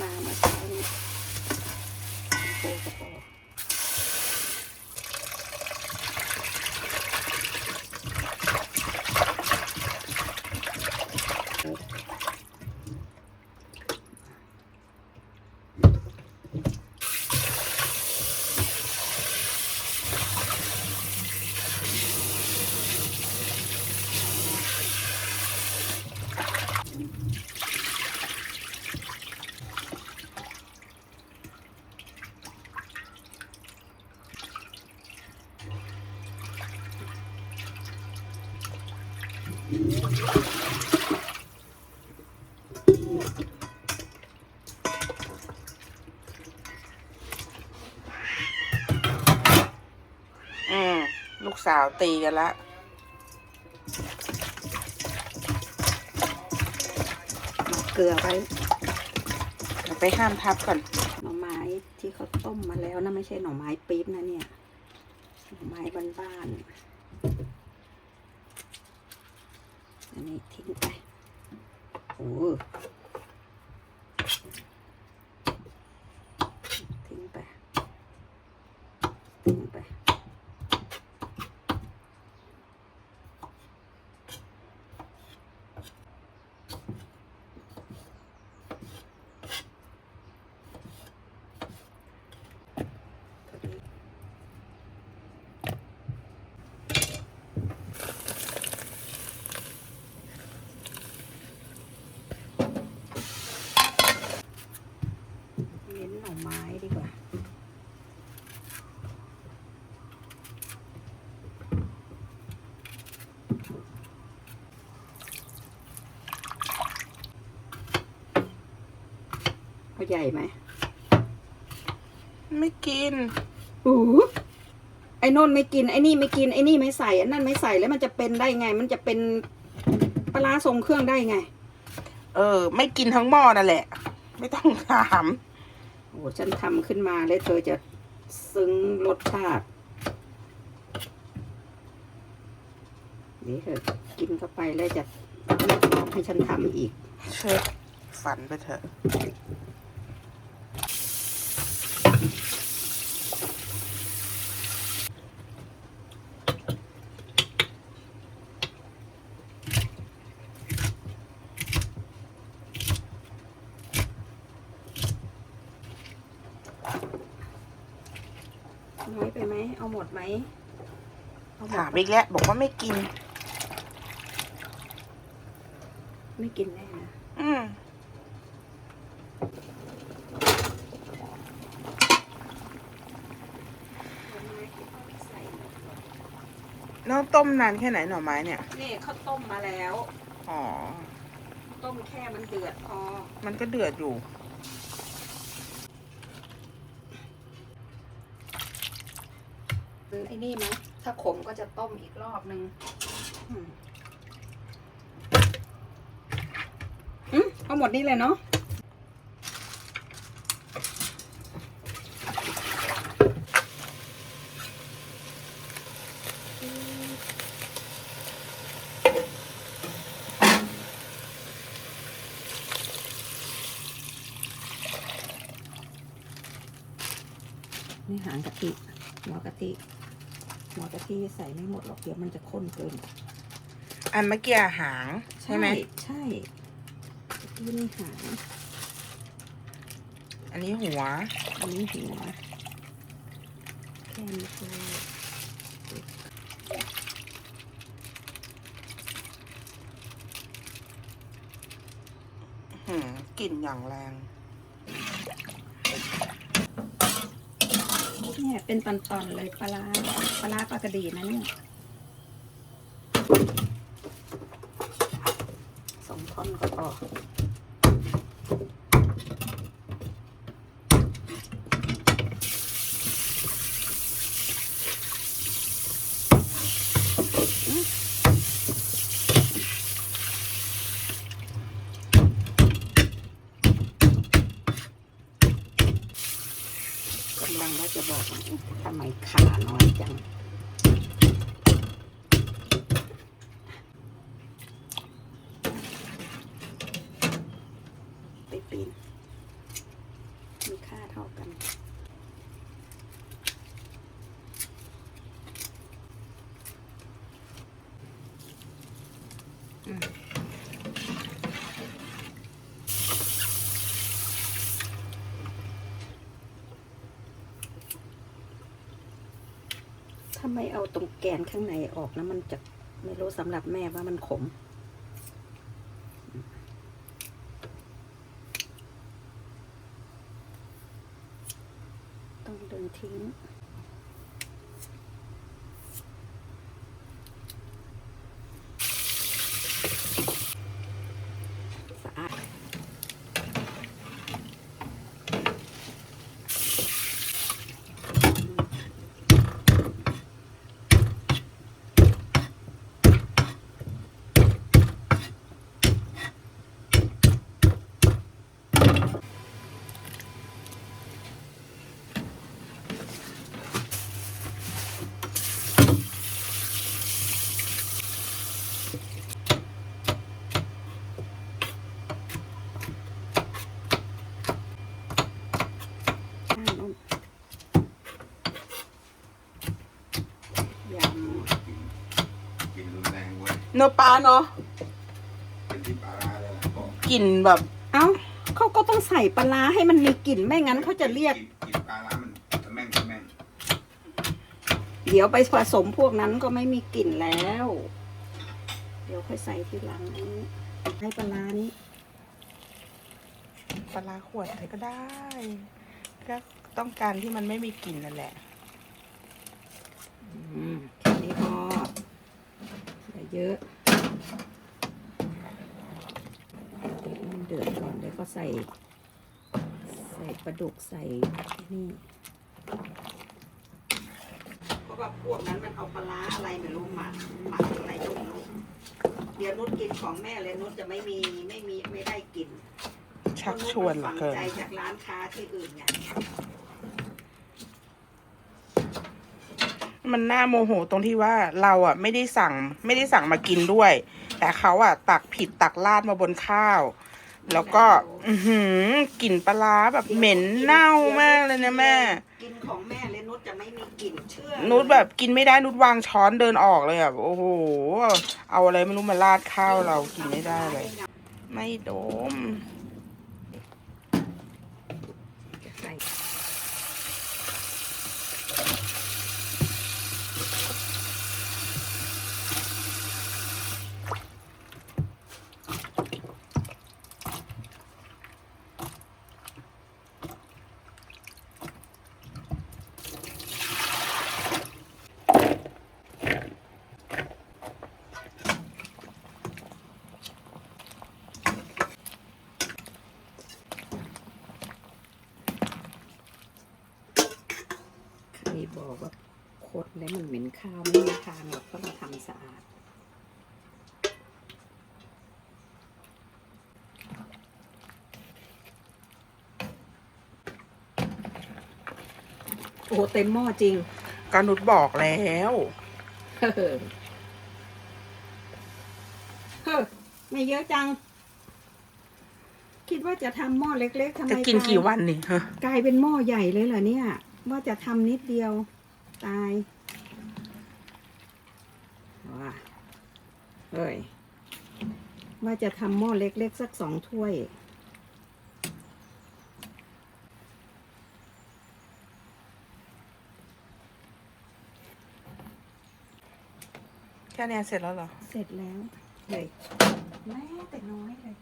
มาเมื่อเช้านี้ อืม ลูกสาวตีกันละเกลือไว้เดี๋ยวไปห้ามทับก่อน หน่อไม้ที่เขาต้มมาแล้วนะไม่ใช่หน่อไม้ปี๊บนะเนี่ย หน่อไม้บ้านๆอั นนี้ทิ้งไปโอ้ทิ้งไป ทิ้งไป เน้นหน่อไม้ดีกว่า เอาใหญ่ไหมไม่กินโอ้โหไอ้นนไม่กินไอ้นี่ไม่กินไอ้นี่ไม่ใส่อันนั้นไม่ใส่แล้วมันจะเป็นได้ไง มันจะเป็นปลาร้าทรงเครื่องได้ไง เออ ไม่กินทั้งหม้อนั่นแหละ ไม่ต้องถามโอ้โหฉันทำขึ้นมาแล้วเธอจะซึ้งรสชาติเดี๋ยวเธอกินเข้าไปแล้วจะไม่ชอบให้ฉันทำอีกเชิดฝันไปเถอะ หมเอาหมดไหมเอาหมดถามอีกแล้วบอกว่าไม่กิน ไม่กินแน่นะอืมน้องต้มนานแค่ไหนหน่อไม้เนี่ย นี่เขาต้มมาแล้ว อ๋อ ต้มแค่มันเดือดพอ มันก็เดือดอยู่ ซื้อไอ้นี่ไหมถ้าขมก็จะต้มอีกรอบนึงอืมอืมเอาหมดนี่เลยเนาะนี่หางกะทิ หัวกะทิหัวกะทิใส่ไม่หมดหรอกเดี๋ยวมันจะข้นเกินอันเมื่อกี้หางใช่ไหมใช่กะทินี่หางอันนี้หัว อันนี้หัวแค่นี้คือหืมกลิ่นอย่างแรง เนี่ยเป็นตอนๆเลยปลาปลาร้าปลากระดีนะเนี่ยสองท่อนก็พออกำลังว่าจะบอกว่า ทำไมขาน้อยจัง ไปปีนมีค่าเท่ากันถ้า ไม่เอาตรงแกนข้างในออกนะมันจะไม่รู้สำหรับแม่ว่ามันขม ต้องดึงทิ้ง สะอาด อ่านุ่มย กินรุนแรงเว้ย เนื้อปลาเนาะเป็นที่ปลาร้าเลยนะบอกกลิ่นแบบำเอ้าเขาก็ต้องใส่ปลาร้าให้มันมีกลิ่นไม่งั้นเขาจะเรียก กินกินปลาร้ามันตะแม่งตะแม่งเดี๋ยวไปผสมพวกนั้นก็ไม่มีกลิ่นแล้ว เดี๋ยวค่อยใส่ทีหลังอันนี้ให้ปลาร้านี้ปลาร้าขวดอะไรก็ได้ ก็ต้องการที่มันไม่มีกลิ่นนั่นแหละ อืมแค่นี้พออย่าเยอะ เดี๋ยวมันเดือดก่อนเดี๋ยวก็ใส่ ใส่ปลาดุกใส่นี่เพราะว่าพวกนั้นมันเอาปลาร้าอะไรไม่รู้หมักหมักอะไรก็ไม่รู้เดี๋ยวนุชกินของแม่เลยนุชจะไม่มีไม่มีไม่ได้กินชักชวนเหลือเกินฝังใจจากร้านค้าที่อื่นไงมันน่าโมโหตรงที่ว่าเราอะไม่ได้สั่งไม่ได้สั่งมากินด้วย แต่เขาอะตักผิดตักราดมาบนข้าว แล้วก็ อือหือกลิ่นปลาร้าแบบเหม็นเน่ามากเลยนะแม่ กินของแม่เลยนุชจะไม่มีกลิ่นเชื่อนุชแบบกินไม่ได้นุชวางช้อนเดินออกเลยอะโอ้โห เอาอะไรไม่รู้มาราดข้าวเรากินไม่ได้เลย ไม่โดม ใส่ ใครบอกว่าคด แล้วมันเหม็นข้าวไม่มีทางหรอกเพราะเราทำสะอาด โอ้โหเต็มหม้อจริงก็นุชบอกแล้วเฮ้อเฮ้อไม่เยอะจัง คิดว่าจะทำหม้อเล็กๆทำไมจะกินลายกี่วันนี่ฮะกลายเป็นหม้อใหญ่เลยเหรอเนี่ย ว่าจะทำนิดเดียวตาย ว้าเฮ้ย ว่าจะทำหม้อเล็กๆสักสองถ้วย แค่เนี้ยเสร็จแล้วเหรอ เสร็จแล้วเลยแม้แต่น้อยเลย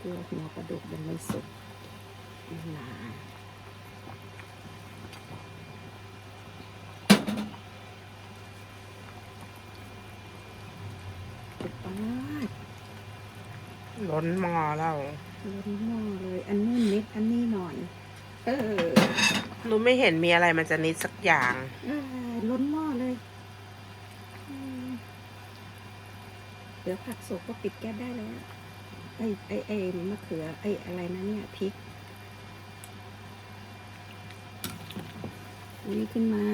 กลัวหัวปลาดุกยังไม่สุกหนา ล้นหม้อแล้วล้นหม้อเลย อันนี้นิด อันนี้หน่อย เออหนูไม่เห็นมีอะไรมันจะนิดสักอย่างล้นหม้อเลยเดี๋ยวผักสุกก็ปิดแก้ได้แล้วไอ้ไอ้ไอ้มะเขือไอ้อะไรนะเนี่ยพริกนี่ขึ้นมา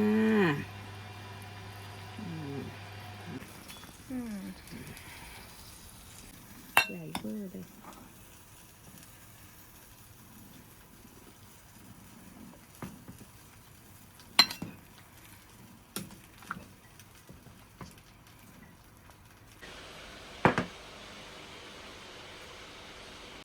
อืม 来一个，对